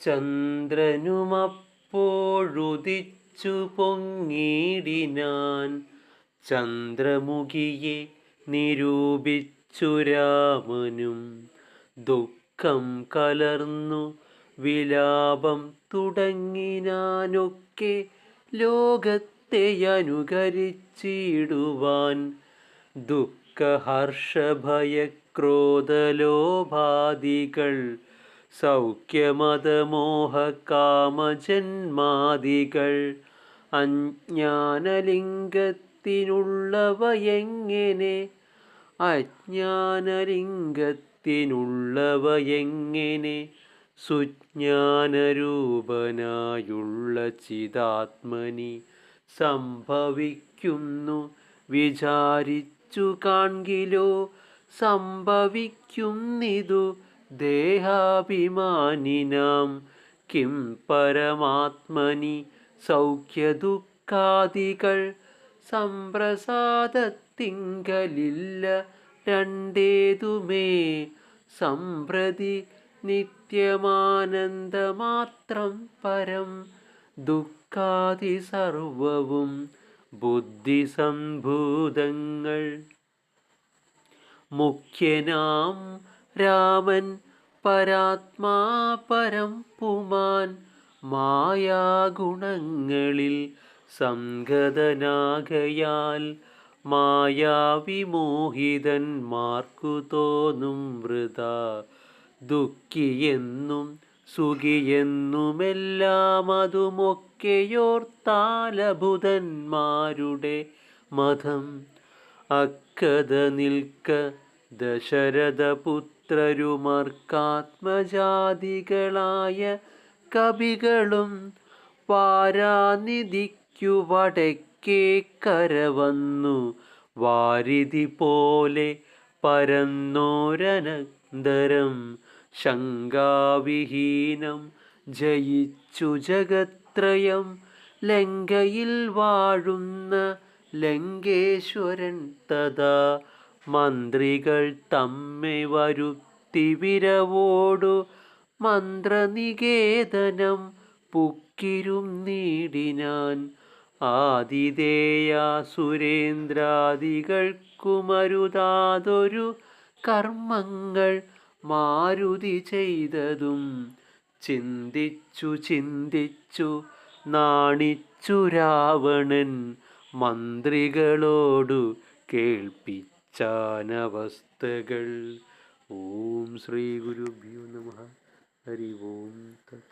ചന്ദ്രനുമപ്പോഴുദിച്ചു പൊങ്ങിടിനാൻ ചന്ദ്രമുഖിയെ നിരൂപിച്ചു രാമനും. ദുഃഖം കലർന്നു വിലാപം തുടങ്ങിനാനൊക്കെ ലോകത്തെ അനുകരിച്ചിടുവാൻ. ദുഃഖഹർഷഭയക്രോധലോഭാദികൾ സൗഖ്യമതമോഹകാമജന്മാദികൾ അജ്ഞാനലിംഗത്തിനുള്ളവയെങ്ങനെ അജ്ഞാനലിംഗത്തിനുള്ളവയെങ്ങനെ സുജ്ഞാനരൂപനായുള്ള ചിതാത്മനി സംഭവിക്കുന്നു? വിചാരിച്ചു കാൺകിലോ സംഭവിക്കുന്നിതു ദേഹാഭിമാനിനാം. കിം പരമാത്മനി സൗഖ്യദുഃഖാദികൾ. സംപ്രസാദത്തിങ്കലില്ല രണ്ടേതുമേ. സംപ്രതി നിത്യമാനന്ദമാത്രം പരം ദുഃഖാദി സർവവും ബുദ്ധിസംഭൂതങ്ങൾ. മുഖ്യനാം രാമൻ പരാത്മാ പരം പുമാൻ മായാഗുണങ്ങളിൽ സംഗതനാകയാൽ മായാവിമോഹിതന്മാർക്കു തോന്നും വൃത. ദുഃഖിയെന്നും സുഖിയെന്നുമെല്ലാം അതുമൊക്കെയോർത്താലബുധന്മാരുടെ മതം. അക്കത നിൽക്ക ദശരഥപുത്രരുമർക്കാത്മജാതികളായ കവികളും വാരാനിധിക്കു വടക്കേ കരവന്നു. വാരിധി പോലെ പരന്നോരനന്തരം ശങ്കാവിഹീനം ജയിച്ചു ജഗത്രയം. ലങ്കയിൽ വാഴുന്ന ലങ്കേശ്വരൻ തഥാ മന്ത്രികൾ തമ്മെ വരുത്തി വിരവോടു മന്ത്രനികേതനം പുക്കിരുന്നീടിനാൻ ആതിഥേയ സുരേന്ദ്രാദികൾക്കുമരുതാതൊരു കർമ്മങ്ങൾ മാരുതി ചെയ്തതും. ചിന്തിച്ചു ചിന്തിച്ചു നാണിച്ചു രാവണൻ മന്ത്രികളോടു കേൾപ്പിച്ചാനവസ്ഥകൾ ഓം ശ്രീ ഗുരുഭ്യോ നമ. ഹരി ഓം തത്സ